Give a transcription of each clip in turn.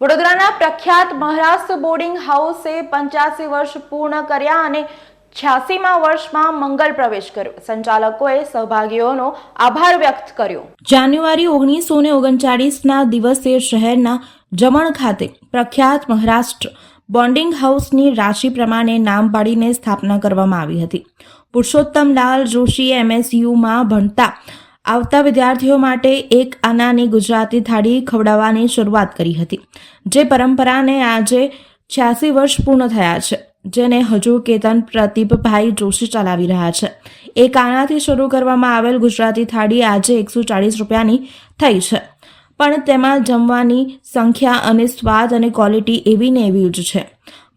વડોદરાના પ્રખ્યાત મહારાષ્ટ્ર બોર્ડિંગ હાઉસે પંચ્યાસી વર્ષ પૂર્ણ કર્યા અને છ્યાસીમાં વર્ષમાં મંગલ પ્રવેશ કર્યો. સંચાલકોએ સહભાગીઓનો આભાર વ્યક્ત કર્યો. જાન્યુઆરી ઓગણીસો ને ઓગણચાળીસના દિવસે શહેરના જમણ ખાતે પ્રખ્યાત મહારાષ્ટ્ર બોન્ડિંગ હાઉસની રાશિ પ્રમાણે નામ પાડીને સ્થાપના કરવામાં આવી હતી. પુરુષોત્તમલાલ જોશીએ એમએસયુમાં ભણતા આવતા વિદ્યાર્થીઓ માટે એક આનાની ગુજરાતી થાળી ખવડાવવાની શરૂઆત કરી હતી, જે પરંપરાને આજે છ્યાસી વર્ષ પૂર્ણ થયા છે, જેને હજુ કેતન પ્રદીપભાઈ જોશી ચલાવી રહ્યા છે. એક આનાથી શરૂ કરવામાં આવેલ ગુજરાતી થાળી આજે એકસો ચાળીસ રૂપિયાની થઈ છે, પણ તેમાં જમવાની સંખ્યા અને સ્વાદ અને ક્વોલિટી એવી ને એવી જ છે.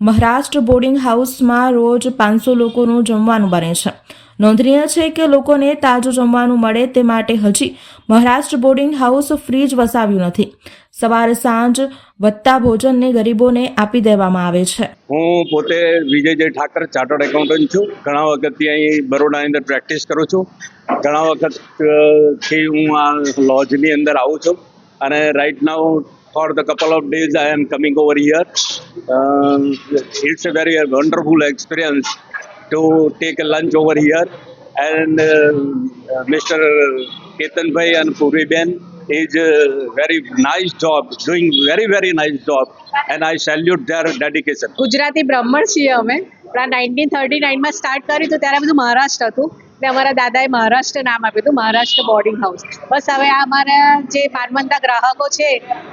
મહારાષ્ટ્ર બોર્ડિંગ હાઉસમાં રોજ પાંચસો લોકોનું જમવાનું બને છે. નોંધનીય છે કે લોકોને તાજું જમવાનું મળે તે માટે હજી મહારાષ્ટ્ર બોર્ડિંગ હાઉસ ફ્રીજ વસાવ્યું નથી. સવાર સાંજ વધતા ભોજનને ગરીબોને આપી દેવામાં આવે છે. હું પોતે વિજય જય ઠાકર, ચાર્ટર્ડ એકાઉન્ટન્ટ છું. ઘણા વખતથી અહીં બરોડાની અંદર પ્રેક્ટિસ કરું છું. ઘણા વખતથી હું આ લોજની અંદર આવું છું. અને right now for the couple of days I am coming over here it's a very wonderful experience to take a lunch over here and mister Ketanbhai and Purviben is a very nice job, doing very, very nice job. And I salute their dedication. Gujarati Brahmin છીએ અમે nineteen thirty નાઇનમાં start કર્યું હતું ત્યારે બધું મહારાષ્ટ્ર હતું એટલે અમારા દાદાએ મહારાષ્ટ્ર નામ આપ્યું હતું મહારાષ્ટ્ર બોર્ડિંગ હાઉસ બસ હવે આ અમારા જે માનવંતા ગ્રાહકો છે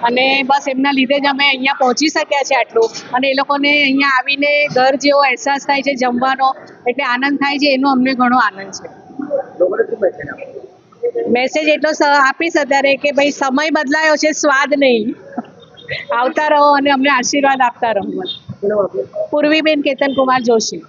અને બસ એમના લીધે જ અમે અહીંયા પહોંચી શક્યા છે આટલું. અને એ લોકોને અહીંયા આવીને ઘર જેવો અહેસાસ થાય છે જમવાનો એટલે આનંદ થાય છે એનો અમને ઘણો આનંદ છે. મેસેજ એટલો આપીશ અત્યારે કે ભાઈ સમય બદલાયો છે સ્વાદ નહીં. આવતા રહો અને અમને આશીર્વાદ આપતા રહો. પૂર્વીબેન કેતન કુમાર જોશી.